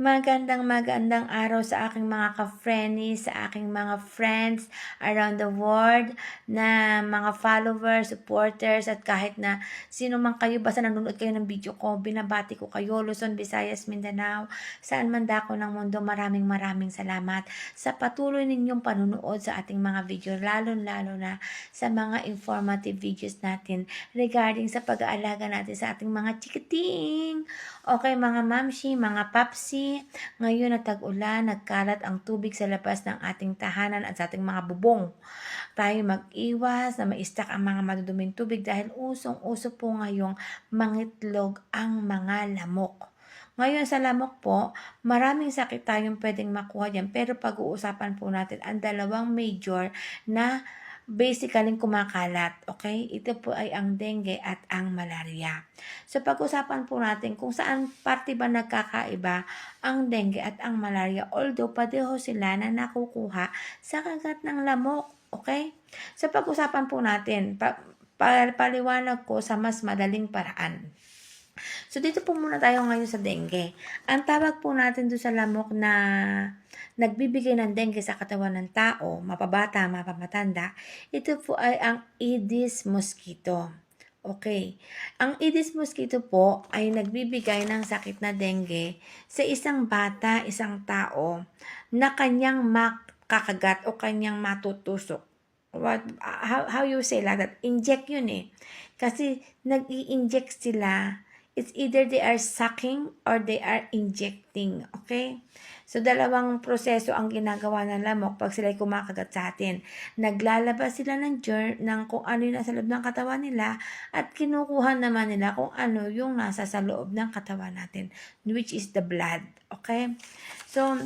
Magandang magandang araw sa aking mga ka-friends, sa aking mga friends around the world, na mga followers, supporters, at kahit na sino man kayo, basta nanonood kayo ng video ko, binabati ko kayo, Luzon, Visayas, Mindanao, saan man dako ng mundo, maraming maraming salamat sa patuloy ninyong panunood sa ating mga video, lalo-lalo na sa mga informative videos natin regarding sa pag-aalaga natin sa ating mga chikiting. Okay, mga mamshi, mga papsi, ngayon na tag-ulan, nagkalat ang tubig sa labas ng ating tahanan at sa ating mga bubong. Tayo mag-iwas na maistak ang mga maduduming tubig dahil usong-uso po ngayong mangitlog ang mga lamok. Ngayon sa lamok po, maraming sakit tayong pwedeng makuha dyan pero pag-uusapan po natin ang dalawang major na basically kumakalat, okay? Ito po ay ang dengue at ang malaria. So pag-usapan po natin kung saan parte ba nagkakaiba ang dengue at ang malaria although pareho sila na nakukuha sa kagat ng lamok, okay? So pag-usapan po natin, pa, pa, paliwanag ko sa mas madaling paraan. So, dito po muna tayo ngayon sa dengue. Ang tawag po natin doon sa lamok na nagbibigay ng dengue sa katawan ng tao, mapabata, mapamatanda, ito po ay ang Aedes mosquito. Okay. Ang Aedes mosquito po ay nagbibigay ng sakit na dengue sa isang bata, isang tao na kanyang makakagat o kanyang matutusok. What, how, how you say like that? Inject yun eh. Kasi nag-i-inject sila It's either they are sucking or they are injecting. Okay? So, dalawang proseso ang ginagawa ng lamok pag sila'y kumakagat sa atin. Naglalabas sila ng germ, ng kung ano yung nasa loob ng katawan nila at kinukuha naman nila kung ano yung nasa sa loob ng katawan natin, which is the blood. Okay? So,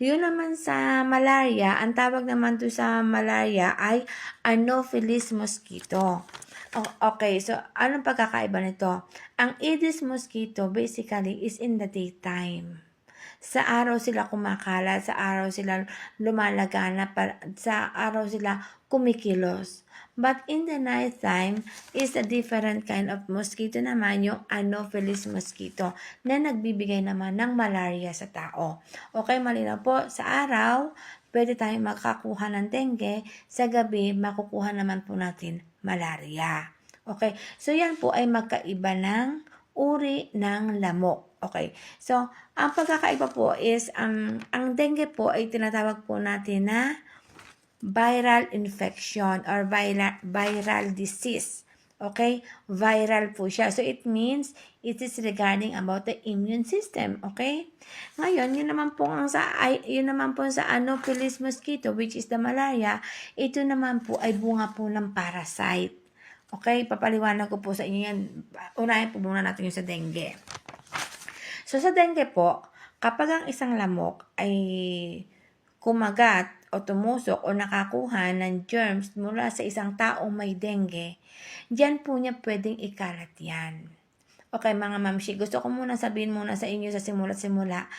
yun naman sa malaria, ang tawag naman to sa malaria ay Anopheles mosquito. Oh, okay, so anong pagkakaiba nito? Ang Aedes mosquito basically is in the daytime. Sa araw sila kumakala, sa araw sila lumalagana, sa araw sila kumikilos. But in the night time is a different kind of mosquito naman yung Anopheles mosquito na nagbibigay naman ng malaria sa tao. Okay, malinaw po. Sa araw, pwede tayong makakuha ng dengue. Sa gabi, makukuha naman po natin malaria. Okay? So, yan po ay magkaiba ng uri ng lamok. Okay? So, ang pagkakaiba po is, ang, ang dengue po ay tinatawag po natin na viral infection or viral, viral disease. Okay? Viral po siya. So, it means it is regarding about the immune system. Okay? Ngayon, yun naman po ang sa, ay, yun naman po sa Anopheles mosquito, which is the malaria, ito naman po ay bunga po ng parasite. Okay? Papaliwanag ko po sa inyo yan. Unahin po muna natin yung sa dengue. So, sa dengue po, kapag ang isang lamok ay kumagat o tumusok o nakakuha ng germs mula sa isang taong may dengue, diyan po niya pwedeng ikalat yan. Okay mga mamshi, gusto ko muna sabihin muna sa inyo sa simula-simula,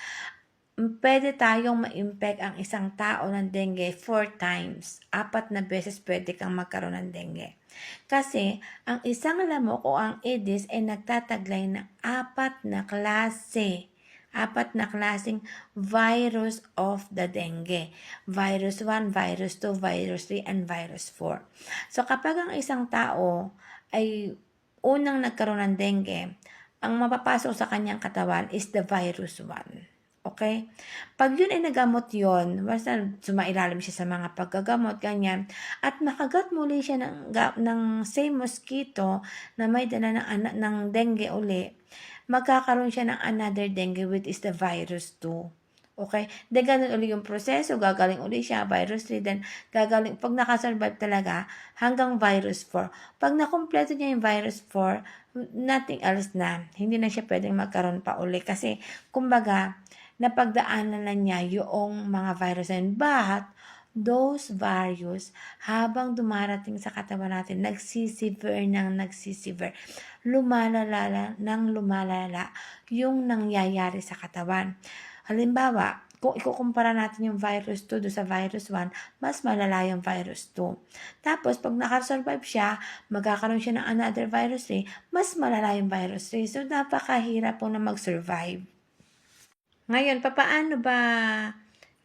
pwede tayong ma-infect ang isang tao ng dengue four times. Apat na beses pwede kang magkaroon ng dengue. Kasi ang isang lamok o ang Aedes ay nagtataglay ng apat na klase apat na klaseng virus of the dengue. Virus 1, virus 2, virus 3, and virus 4. So kapag ang isang tao ay unang nagkaroon ng dengue, ang mapapasok sa kanyang katawan is the virus 1. Okay? Pag yun ay nagamot yun, basta sumailalim siya sa mga paggagamot, ganyan, at makagat muli siya ng, ng same mosquito na may dala ng, ng dengue uli, magkakaroon siya ng another dengue which is the virus 2. Okay? Then, ganun uli yung proseso. Gagaling uli siya, virus 3. Then, gagaling, pag nakasurvive talaga, hanggang virus 4. Pag nakompleto niya yung virus 4, nothing else na. Hindi na siya pwedeng magkaroon pa uli. Kasi, kumbaga, napagdaanan na niya yung mga virus and but those virus habang dumarating sa katawan natin nagsisivere ng nagsisivere lumalala ng lumalala yung nangyayari sa katawan halimbawa kung ikukumpara natin yung virus 2 do sa virus 1, mas malala yung virus 2. Tapos, pag nakasurvive siya, magkakaroon siya ng another virus 3, mas malala yung virus 3. So, napakahirap po na mag-survive. Ngayon, papaano ba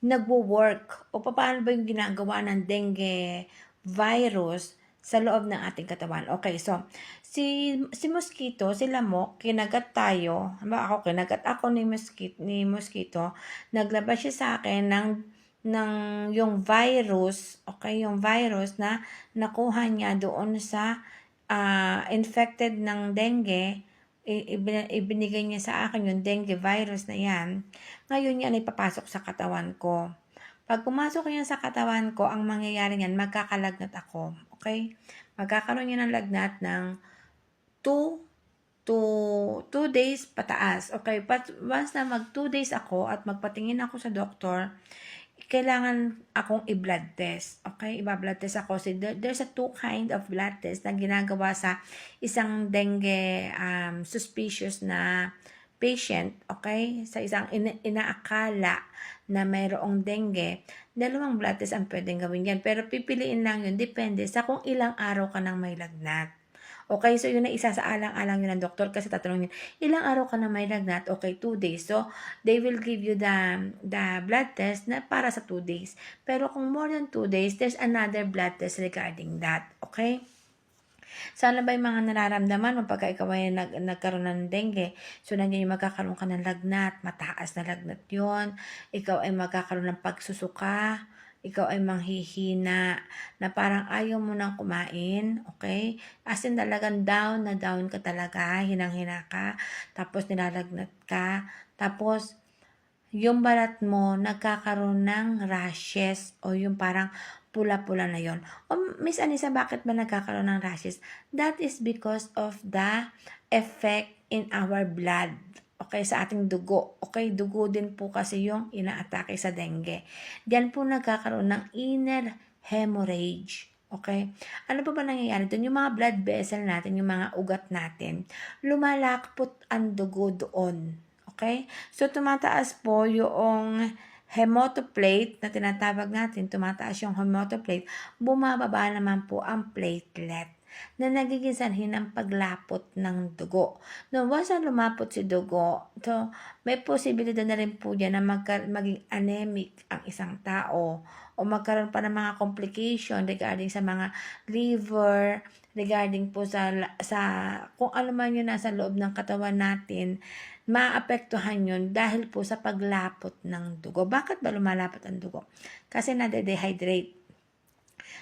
nagwo-work o papaano ba yung ginagawa ng dengue virus sa loob ng ating katawan? Okay, so si si mosquito, si lamok, kinagat tayo. Ba ako kinagat ako ni mosquito, ni mosquito. Naglabas siya sa akin ng ng yung virus, okay, yung virus na nakuha niya doon sa ah, infected ng dengue, ibinigay niya sa akin yung dengue virus na yan. Ngayon yan ay papasok sa katawan ko. Pag pumasok yan sa katawan ko, ang mangyayari niyan, magkakalagnat ako. Okay? Magkakaroon yan ng lagnat ng 2 to 2 days pataas. Okay? But once na mag 2 days ako at magpatingin ako sa doktor, kailangan akong i-blood test. Okay? Iba-blood test ako. So, there- there's a two kind of blood test na ginagawa sa isang dengue um, suspicious na patient, okay? Sa isang ina- inaakala na mayroong dengue, dalawang blood test ang pwedeng gawin yan. Pero pipiliin lang yun, depende sa kung ilang araw ka nang may lagnat. Okay, so yun na isa sa alang-alang yun ng doktor kasi tatanungin, ilang araw ka na may lagnat? Okay, 2 days. So, they will give you the, the blood test na para sa 2 days. Pero kung more than 2 days, there's another blood test regarding that. Okay? Sana ba yung mga nararamdaman mo pagka ikaw ay nag, nagkaroon ng dengue? So, nandiyan yung magkakaroon ka ng lagnat, mataas na lagnat yon Ikaw ay magkakaroon ng pagsusuka, ikaw ay manghihina, na parang ayaw mo nang kumain, okay? As in talagang down na down ka talaga, hinang-hina ka, tapos nilalagnat ka, tapos yung balat mo nagkakaroon ng rashes o yung parang pula-pula na yon. O Miss Anissa, bakit ba nagkakaroon ng rashes? That is because of the effect in our blood. Okay, sa ating dugo. Okay, dugo din po kasi yung inaatake sa dengue. Diyan po nagkakaroon ng inner hemorrhage. Okay? Ano pa ba nangyayari doon? Yung mga blood vessel natin, yung mga ugat natin, lumalakpot ang dugo doon. Okay? So, tumataas po yung hematoplate na tinatawag natin, tumataas yung hematoplate, bumababa naman po ang platelet na nagiging sanhi ng paglapot ng dugo. No, once na lumapot si dugo, so may posibilidad na rin po dyan na magka, maging anemic ang isang tao o magkaroon pa ng mga complication regarding sa mga liver, regarding po sa, sa kung ano man yun nasa loob ng katawan natin, maapektuhan yun dahil po sa paglapot ng dugo. Bakit ba lumalapot ang dugo? Kasi nade-dehydrate.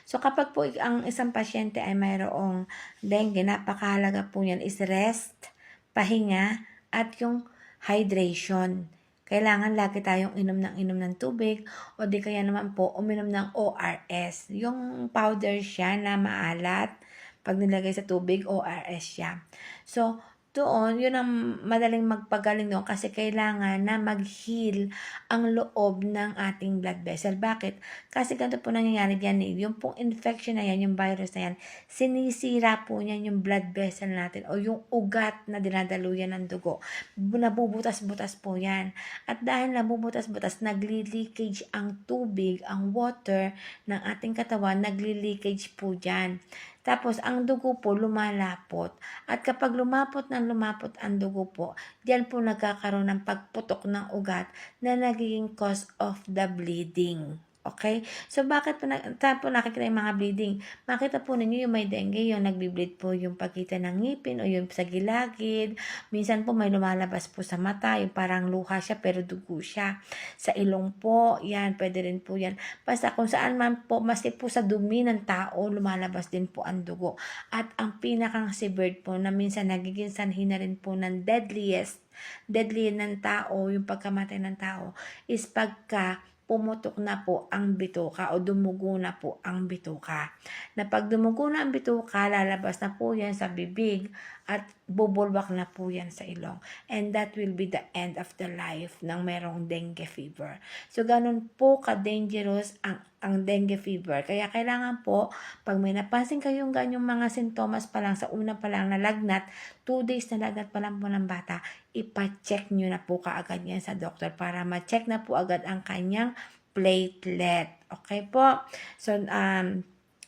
So kapag po ang isang pasyente ay mayroong dengue, napakahalaga po yan is rest, pahinga, at yung hydration. Kailangan lagi tayong inom ng inom ng tubig o di kaya naman po uminom ng ORS. Yung powder siya na maalat, pag nilagay sa tubig, ORS siya. So, doon, yun ang madaling magpagaling doon kasi kailangan na mag-heal ang loob ng ating blood vessel. Bakit? Kasi ganito po nangyayari dyan eh. Yung pong infection na yan, yung virus na yan, sinisira po niyan yung blood vessel natin o yung ugat na dinadaluyan ng dugo. Nabubutas-butas po yan. At dahil nabubutas-butas, nagli-leakage ang tubig, ang water ng ating katawan, nagli-leakage po dyan. Tapos, ang dugo po lumalapot. At kapag lumapot ng lumapot ang dugo po, diyan po nagkakaroon ng pagputok ng ugat na nagiging cause of the bleeding. Okay? So, bakit po, na, po nakikita yung mga bleeding? Makita po ninyo yung may dengue, yung nagbi-bleed po yung pagkita ng ngipin o yung sa gilagid. Minsan po may lumalabas po sa mata, yung parang luha siya pero dugo siya. Sa ilong po, yan, pwede rin po yan. Basta kung saan man po, maski po sa dumi ng tao, lumalabas din po ang dugo. At ang pinakang severed po na minsan nagiging sanhi na rin po ng deadliest, deadly ng tao, yung pagkamatay ng tao, is pagka pumutok na po ang bituka o dumugo na po ang bituka. Na pag dumugo na ang bituka, lalabas na po yan sa bibig at bubulwak na po yan sa ilong. And that will be the end of the life ng merong dengue fever. So, ganun po ka-dangerous ang, ang dengue fever. Kaya kailangan po, pag may napansin kayong ganyong mga sintomas pa lang sa una pa lang na lagnat, 2 days na lagnat pa lang po ng bata, ipacheck nyo na po kaagad yan sa doktor para ma-check na po agad ang kanyang platelet. Okay po? So, um,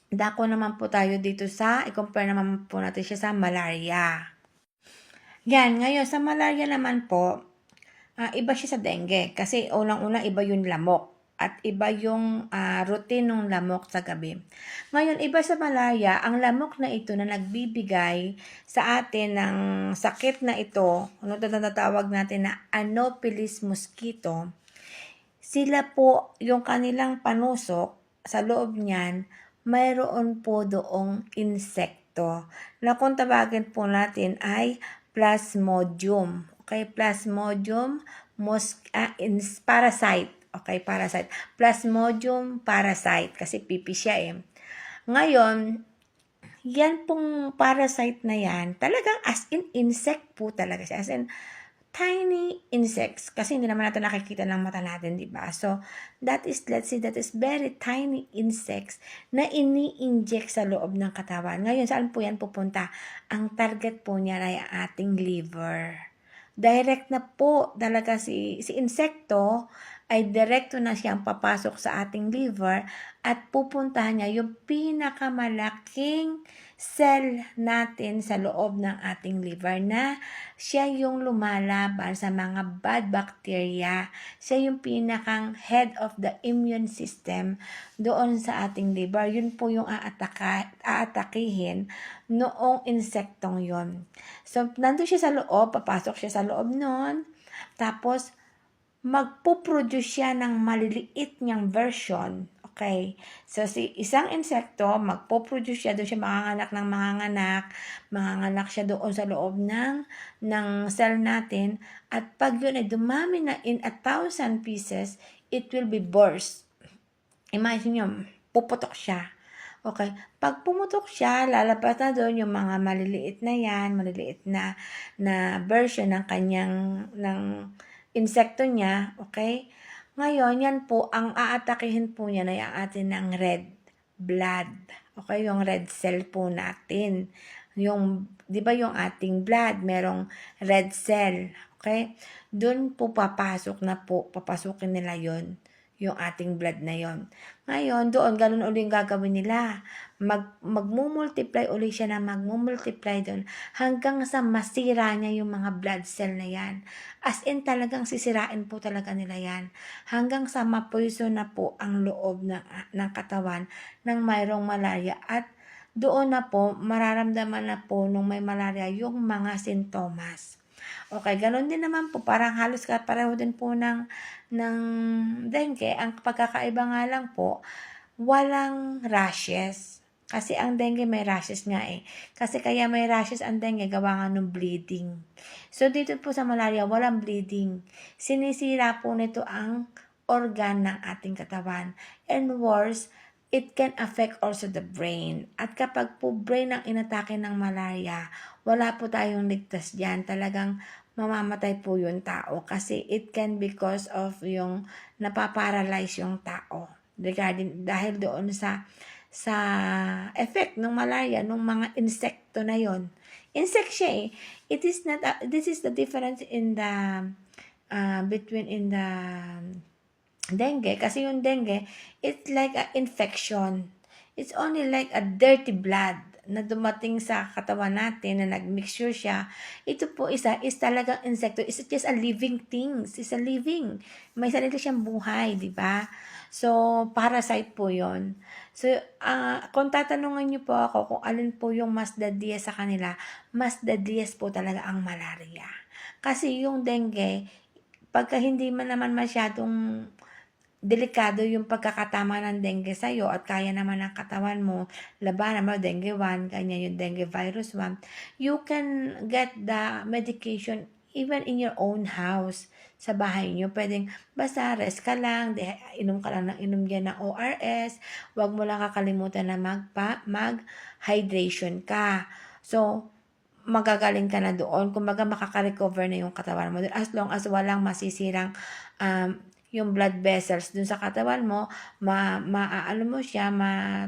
dako naman po tayo dito sa, i-compare naman po natin siya sa malaria. Yan, ngayon sa malaria naman po, ah, iba siya sa dengue kasi unang-una iba yung lamok at iba yung ah, routine ng lamok sa gabi. Ngayon, iba sa malaria, ang lamok na ito na nagbibigay sa atin ng sakit na ito, ano ito natawag natin na Anopheles mosquito, sila po, yung kanilang panusok, sa loob niyan, mayroon po doong insekto na kung tawagin po natin ay plasmodium. Okay, plasmodium mos ins- parasite. Okay, parasite. Plasmodium parasite kasi pipi siya eh. Ngayon, yan pong parasite na yan, talagang as in insect po talaga siya. As in, tiny insects. Kasi hindi naman natin nakikita ng mata natin, di ba? So, that is, let's say, that is very tiny insects na ini-inject sa loob ng katawan. Ngayon, saan po yan pupunta? Ang target po niya ay ating liver. Direct na po talaga si, si insekto ay direkto na siyang papasok sa ating liver at pupuntahan niya yung pinakamalaking cell natin sa loob ng ating liver na siya yung lumalaban sa mga bad bacteria. Siya yung pinakang head of the immune system doon sa ating liver. Yun po yung aataka, aatakihin noong insektong yon. So, nandun siya sa loob, papasok siya sa loob nun. Tapos, magpuproduce siya ng maliliit niyang version. Okay? So, si isang insekto, magpo-produce siya, doon siya manganganak ng manganganak, manganganak siya doon sa loob ng, ng cell natin, at pag yun ay dumami na in a thousand pieces, it will be burst. Imagine nyo, puputok siya. Okay. Pag pumutok siya, lalabas na doon yung mga maliliit na yan, maliliit na, na version ng kanyang, ng insekto niya. Okay. Ngayon, yan po, ang aatakihin po niya na yung atin ng red blood. Okay, yung red cell po natin. Yung, di ba yung ating blood, merong red cell. Okay? Doon po papasok na po, papasukin nila yon yung ating blood na yon. Ngayon, doon, ganun uli yung gagawin nila. Mag, magmumultiply uli siya na magmumultiply doon hanggang sa masira niya yung mga blood cell na yan. As in, talagang sisirain po talaga nila yan. Hanggang sa mapoiso na po ang loob ng, ng katawan ng mayroong malaria at doon na po, mararamdaman na po nung may malaria yung mga sintomas. Okay, ganun din naman po. Parang halos pareho din po ng, ng dengue. Ang pagkakaiba nga lang po, walang rashes. Kasi ang dengue may rashes nga eh. Kasi kaya may rashes ang dengue, gawa nga ng bleeding. So dito po sa malaria, walang bleeding. Sinisira po nito ang organ ng ating katawan. And worse, it can affect also the brain. At kapag po brain ang inatake ng malaria, wala po tayong ligtas dyan. Talagang mamamatay po yung tao kasi it can because of yung napaparalyze yung tao regarding dahil doon sa sa effect ng malaria ng mga insekto na yon. Insect siya eh. It is not a- this is the difference in the uh, between in the dengue kasi yung dengue it's like a infection. It's only like a dirty blood na dumating sa katawan natin na nagmixture siya. Ito po isa is talagang insekto. It's just a living things. It's a living. May sarili siyang buhay, di ba? So, parasite po yon So, ah, kung tatanungan niyo po ako kung alin po yung mas dadiya sa kanila, mas dadias po talaga ang malaria. Kasi yung dengue, pagka hindi man naman masyadong delikado yung pagkakatama ng dengue sa'yo at kaya naman ng katawan mo, labanan mo, dengue 1, ganyan yung dengue virus 1, you can get the medication even in your own house sa bahay nyo. Pwedeng basta rest ka lang, de, inom ka lang ng inom yan ng ORS, wag mo lang kakalimutan na magpa, mag-hydration ka. So, magagaling ka na doon. Kumbaga, makaka-recover na yung katawan mo. As long as walang masisirang um, yung blood vessels dun sa katawan mo, ma, ma ano mo siya, ma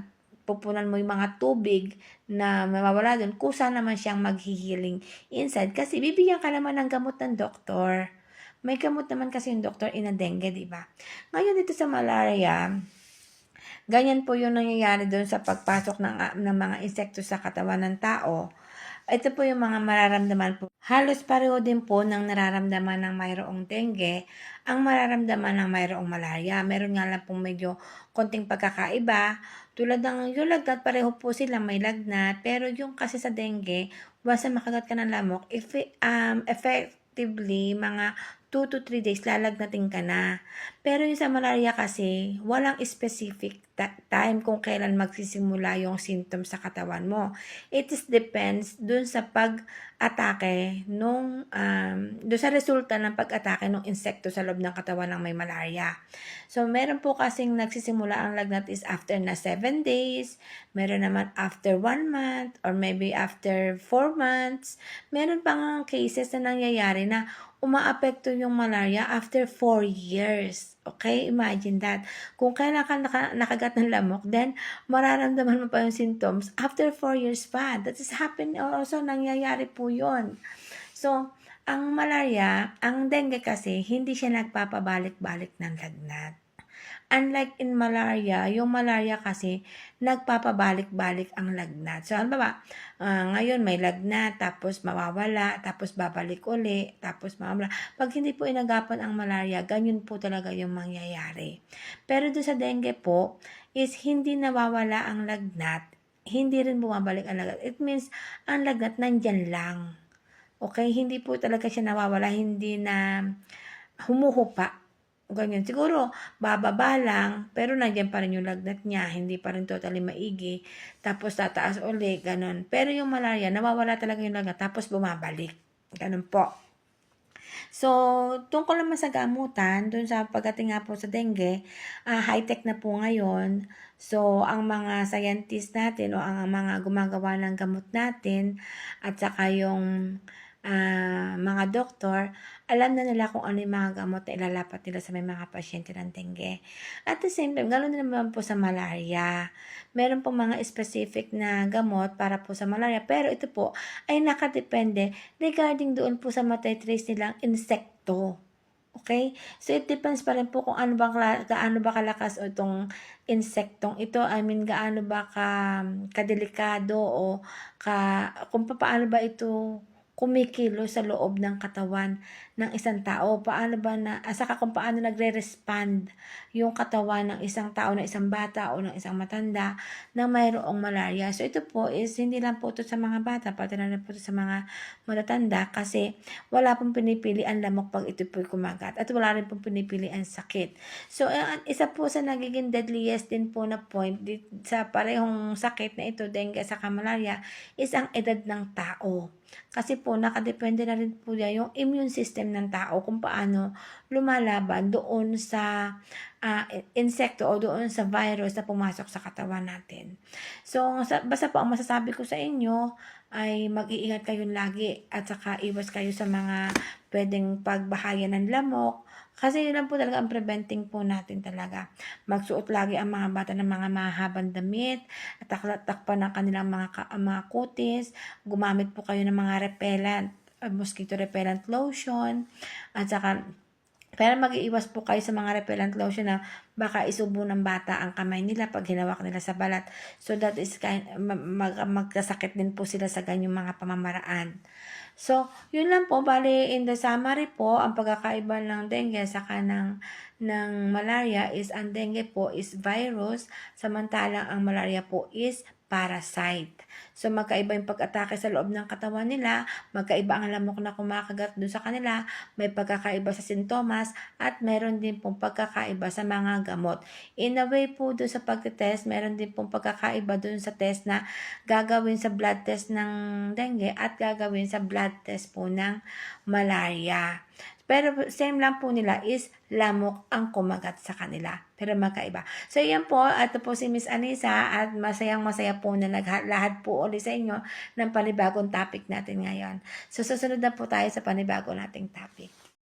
mo yung mga tubig na mawawala doon, kusa naman siyang maghihiling inside kasi bibigyan ka naman ng gamot ng doktor. May gamot naman kasi yung doktor in a dengue, di ba? Ngayon dito sa malaria, ganyan po yung nangyayari doon sa pagpasok ng, ng mga insekto sa katawan ng tao. Ito po yung mga mararamdaman po. Halos pareho din po ng nararamdaman ng mayroong dengue ang mararamdaman ng mayroong malaria. Meron nga lang pong medyo konting pagkakaiba. Tulad ng yung lagnat, pareho po sila may lagnat. Pero yung kasi sa dengue, na makagat ka ng lamok, if, um, effectively, mga 2 to 3 days lalagnatin ka na. Pero yung sa malaria kasi, walang specific time kung kailan magsisimula yung symptoms sa katawan mo. It is depends dun sa pag-atake nung, um, dun sa resulta ng pag-atake ng insekto sa loob ng katawan ng may malaria. So, meron po kasing nagsisimula ang lagnat is after na 7 days, meron naman after 1 month, or maybe after 4 months. Meron pang cases na nangyayari na umaapekto yung malaria after 4 years. Okay? Imagine that. Kung kailan ka naka, nakagat ng lamok, then mararamdaman mo pa yung symptoms after 4 years pa. That is happening also, nangyayari po yun. So, ang malaria, ang dengue kasi, hindi siya nagpapabalik-balik ng lagnat. Unlike in malaria, yung malaria kasi nagpapabalik-balik ang lagnat. So ano ba? Ah, ngayon may lagnat, tapos mawawala, tapos babalik uli, tapos mawawala. Pag hindi po inagapan ang malaria, ganyan po talaga yung mangyayari. Pero doon sa dengue po, is hindi nawawala ang lagnat, hindi rin bumabalik ang lagnat. It means, ang lagnat nandyan lang. Okay? Hindi po talaga siya nawawala, hindi na humuhupa. Ganyan. Siguro, bababa lang, pero nandiyan pa rin yung lagnat niya, hindi pa rin totally maigi. Tapos, tataas uli, ganun. Pero yung malaria, nawawala talaga yung lagnat, tapos bumabalik. Ganun po. So, tungkol naman sa gamutan, dun sa pagdating nga po sa dengue, ah, high-tech na po ngayon. So, ang mga scientist natin o ang mga gumagawa ng gamot natin at saka yung ah, mga doktor, alam na nila kung ano yung mga gamot na ilalapat nila sa may mga pasyente ng dengue. At the same time, ganoon naman po sa malaria. Meron po mga specific na gamot para po sa malaria, pero ito po ay nakadepende regarding doon po sa matitrace nilang insekto. Okay? So, it depends pa rin po kung ano ba, kala- gaano ba kalakas o itong insektong ito. I mean, gaano ba ka, kadelikado o ka, kung paano ba ito kumikilo sa loob ng katawan ng isang tao. Paano ba na, ah, saka kung paano nagre-respond yung katawan ng isang tao, ng isang bata o ng isang matanda na mayroong malaria. So, ito po is hindi lang po ito sa mga bata, pati na rin po ito sa mga matatanda kasi wala pong pinipili ang lamok pag ito po kumagat at wala rin pong pinipili ang sakit. So, isa po sa nagiging deadliest din po na point sa parehong sakit na ito, dengue sa malaria, is ang edad ng tao. Kasi po, nakadepende na rin po yan yung immune system ng tao kung paano lumalaban doon sa ah, insekto o doon sa virus na pumasok sa katawan natin. So, basta po ang masasabi ko sa inyo ay mag-iingat kayo lagi at saka iwas kayo sa mga pwedeng pagbahaya ng lamok. Kasi yun lang po talaga ang preventing po natin talaga. Magsuot lagi ang mga bata ng mga mahabang damit at takpan ng kanilang mga, ka- mga kutis. Gumamit po kayo ng mga repellent, uh, mosquito repellent lotion at saka pero mag-iiwas po kayo sa mga repellent lotion na baka isubo ng bata ang kamay nila pag hinawak nila sa balat. So that is kind, mag, magkasakit din po sila sa ganyang mga pamamaraan. So, yun lang po. Bali, in the summary po, ang pagkakaiba ng dengue saka ng, ng malaria is ang dengue po is virus, samantalang ang malaria po is parasite. So, magkaiba yung pag-atake sa loob ng katawan nila, magkaiba ang lamok na kumakagat doon sa kanila, may pagkakaiba sa sintomas, at meron din pong pagkakaiba sa mga gamot. In a way po doon sa pag-test, meron din pong pagkakaiba doon sa test na gagawin sa blood test ng dengue at gagawin sa blood test po ng malaria. Pero same lang po nila is lamok ang kumagat sa kanila. Pero magkaiba. So, yan po. Ito po si Miss Anisa at masayang masaya po na naglahat po ulit sa inyo ng panibagong topic natin ngayon. So, susunod na po tayo sa panibago nating topic.